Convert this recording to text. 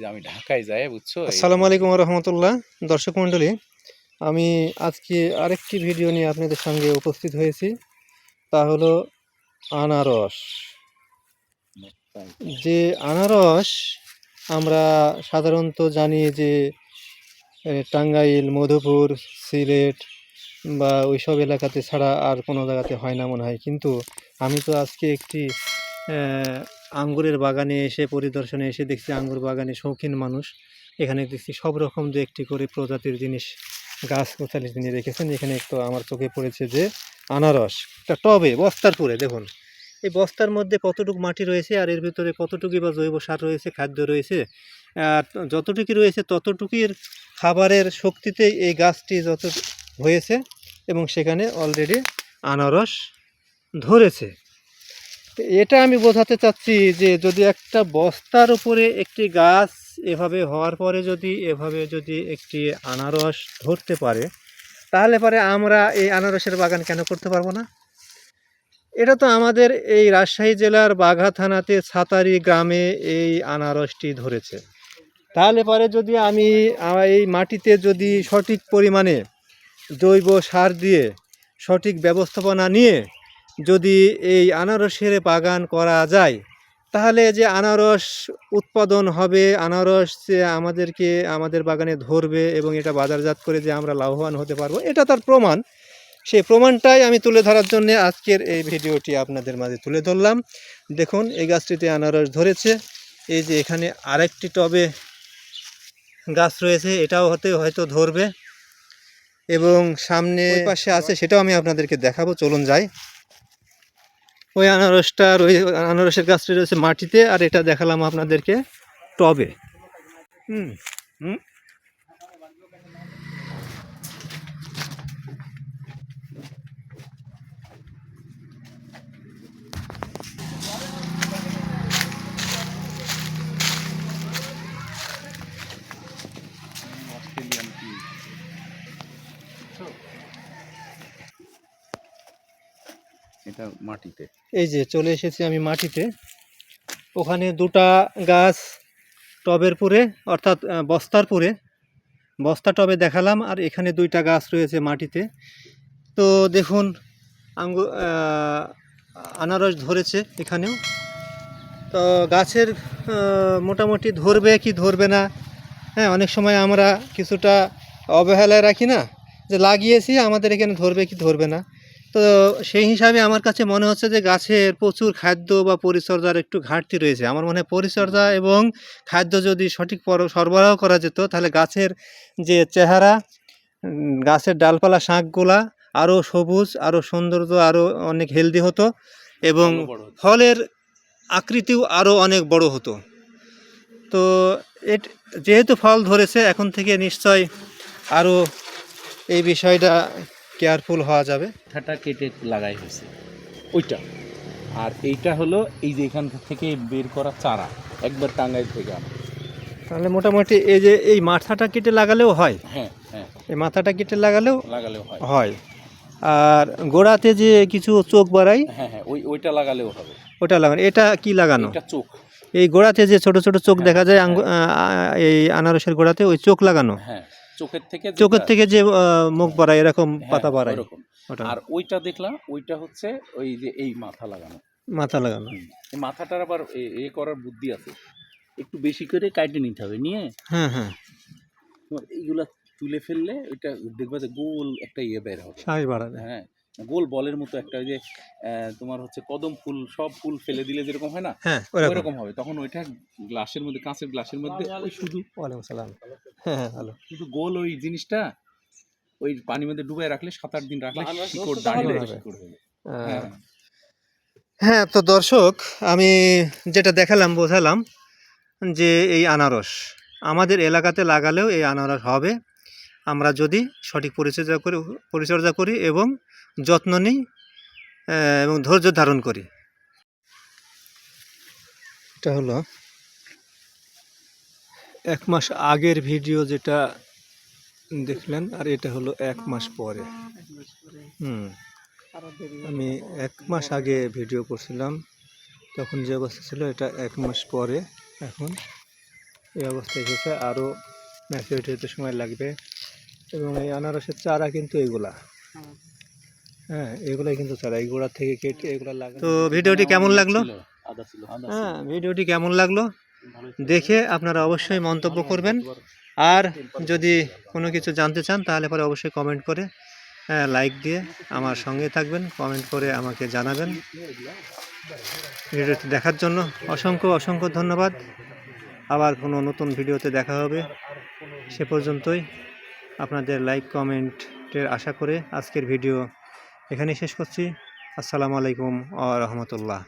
যে আমি ঢাকায় যাই বুঝছ? আসসালামু আলাইকুম রহমতুল্লাহ দর্শক মণ্ডলী আমি আজকে আরেকটি ভিডিও নিয়ে আপনাদের সঙ্গে উপস্থিত হয়েছি। তা হলো আনারস। যে আনারস আমরা সাধারণত জানি যে টাঙ্গাইল মধুপুর সিলেট বা ওইসব এলাকাতে ছাড়া আর কোনো জায়গাতে হয় না মনে হয়। কিন্তু আমি তো আজকে একটি আঙ্গুরের বাগানে এসে পরিদর্শনে এসে দেখছি আঙ্গুর বাগানে শৌখিন মানুষ। এখানে দেখছি সব রকম দু একটি করে প্রজাতির জিনিস গাছ গোছালি তিনি রেখেছেন। এখানে একটু আমার চোখে পড়েছে যে আনারস। একটা টবে, বস্তার পুরে, দেখুন। এই বস্তার মধ্যে কতটুকু মাটি রয়েছে আর এর ভিতরে কতটুকু বা জৈব সার রয়েছে, খাদ্য রয়েছে, আর যতটুকু রয়েছে ততটুকুর খাবারের শক্তিতে এই গাছটি যত হয়েছে এবং সেখানে অলরেডি আনারস ধরেছে। তো এটা আমি বোঝাতে চাচ্ছি যে যদি একটা বস্তার উপরে একটি গাছ এভাবে হওয়ার পরে যদি এভাবে যদি একটি আনারস ধরতে পারে, তাহলে পরে আমরা এই আনারসের বাগান কেন করতে পারব না? এটা তো আমাদের এই রাজশাহী জেলার বাঘা থানাতে ছাতারি গ্রামে এই আনারসটি ধরেছে। তাহলে পরে যদি আমি এই মাটিতে যদি সঠিক পরিমাণে জৈব সার দিয়ে সঠিক ব্যবস্থাপনা নিয়ে যদি এই আনারসের বাগান করা যায় তাহলে যে আনারস উৎপাদন হবে আনারস যে আমাদেরকে আমাদের বাগানে ধরবে এবং এটা বাজারজাত করে যে আমরা লাভবান হতে পারব এটা তার প্রমাণ। সেই প্রমাণটাই আমি তুলে ধরার জন্য আজকের এই ভিডিওটি আপনাদের মাঝে তুলে ধরলাম। দেখুন এই গাছটিতে আনারস ধরেছে। এই যে এখানে আরেকটি টবে গাছ রয়েছে এটাও হতে হয়তো ধরবে। এবং সামনে পাশে আছে সেটাও আমি আপনাদেরকে দেখাবো। চলুন যাই। ওই আনারসটা রয়ে আনারসের গাছটি রয়েছে মাটিতে আর এটা দেখালাম আপনাদেরকে টবে। হুম হুম কি এটা মাটিতে। এই যে চলে এসেছি আমি মাটিতে। ওখানে দুটা গাছ টবের পুরে, অর্থাৎ বস্তার পুরে। বস্তা টবে দেখালাম, আর এখানে দুইটা গাছ রয়েছে মাটিতে। তো দেখুন, আঙ্গু আনারস ধরেছে এখানেও। তো গাছের মোটামুটি ধরবে কি ধরবে না হ্যাঁ অনেক সময় আমরা কিছুটা অবহেলায় রাখি না, যে লাগিয়েছি, আমাদের এখানে ধরবে কি ধরবে না। তো সেই হিসাবে আমার কাছে মনে হচ্ছে যে গাছের প্রচুর খাদ্য বা পরিচর্যার একটু ঘাটতি রয়েছে আমার মনে হয় পরিচর্যা এবং খাদ্য যদি সঠিক পর- সরবরাহ করা যেত তাহলে গাছের যে চেহারা গাছের ডালপালা শাঁখগুলা আরও সবুজ আরও সৌন্দর্য আরও অনেক হেলদি হতো এবং। ফলের আকৃতিও আরও অনেক বড় হতো তো এট যেহেতু ফল ধরেছে এখন থেকে নিশ্চয় আরও এই বিষয়টা কেয়ারফুল হওয়া যাবে। মাথাটা কেটে লাগাই হয়েছে। ওইটা। আর এইটা হলো এই যে এখান থেকে বের করা চারা একবার টাঙ্গাইল থেকে আনা। তাহলে মোটামুটি এই যে এই মাথাটা কেটে লাগালেও হয়? হ্যাঁ হ্যাঁ। এই মাথাটা কেটে লাগালেও লাগালেও হয়। হয়। আর গোড়াতে যে কিছু চোখ বাড়াই? হ্যাঁ হ্যাঁ ওই ওইটা লাগালেও হবে। ওটা লাগানো। এটা কি লাগানো? এটা চোখ। এই গোড়াতে যে ছোট ছোট চোখ হ্যাঁ, দেখা যায় হ্যাঁ। এই আনারসের গোড়াতে ওই চোখ লাগানো? হ্যাঁ। চোখের থেকে চোখের থেকে যে মুখ বাড়ায় এরকম হ্যাঁ, পাতা বাড়ায়। ওরকম। ওটা। আর ওইটা দেখলাম ওইটা হচ্ছে ওই যে এই মাথা লাগানো। মাথা লাগানো। এই মাথাটার আবার এ- করার বুদ্ধি আছে। একটু বেশি করে কাটে নিতে হবে নিয়ে হ্যাঁ হ্যাঁ। এইগুলা তুলে ফেললে ওইটা দেখবে যে গোল একটা ইয়ে বের হবে। শ্বাস বাড়াবে। হ্যাঁ গোল বলের মতো একটা ওই যে তোমার হচ্ছে কদম ফুল সব ফুল ফেলে দিলে যেরকম হয় না হ্যাঁ ওরকম। ওইরকম হবে। তখন ওইটা গ্লাসের মধ্যে কাঁচের গ্লাসের মধ্যে শুধু ওয়ালাইকুম সালাম। হ্যাঁ হ্যাঁ ভালো। শুধু গোল ওই জিনিসটা ওই পানির মধ্যে ডুবাই রাখলে সাত আট দিন রাখলে শিকড় দাঁড়িয়ে। শিকড় হ্যাঁ হ্যাঁ। তো দর্শক আমি যেটা দেখালাম বোঝালাম যে এই আনারস আমাদের এলাকাতে লাগালেও এই আনারস হবে। আমরা যদি সঠিক পরিচর্যা করি পরিচর্যা করি এবং যত্ন নিই এবং ধৈর্য ধারণ করি। এটা হলো এক মাস আগের ভিডিও যেটা দেখলেন আর এটা হলো এক মাস পরে। হুম আমি এক মাস আগে ভিডিও করছিলাম তখন যে অবস্থা ছিল এটা এক মাস পরে। এখন এই অবস্থায় এসেছে আরও ম্যাচিউরিটি হতে সময় লাগবে। এবং এই আনারসের চারা কিন্তু এগুলা। হ্যাঁ এগুলাই কিন্তু চারা এই গোড়া থেকে কেটে এগুলা লাগে তো ভিডিওটি কেমন লাগল? হ্যাঁ ভিডিওটি কেমন লাগল? দেখে আপনারা অবশ্যই মন্তব্য করবেন। আর যদি কোনো কিছু জানতে চান তাহলে পরে অবশ্যই কমেন্ট করে লাইক দিয়ে আমার সঙ্গে থাকবেন। কমেন্ট করে আমাকে জানাবেন। ভিডিওটি দেখার জন্য অসংখ্য অসংখ্য ধন্যবাদ। আবার কোনো নতুন ভিডিওতে দেখা হবে। সে পর্যন্তই। আপনাদের লাইক কমেন্টের আশা করে আজকের ভিডিও এখানেই শেষ করছি। আসসালামু আলাইকুম আ রহমতুল্লাহ।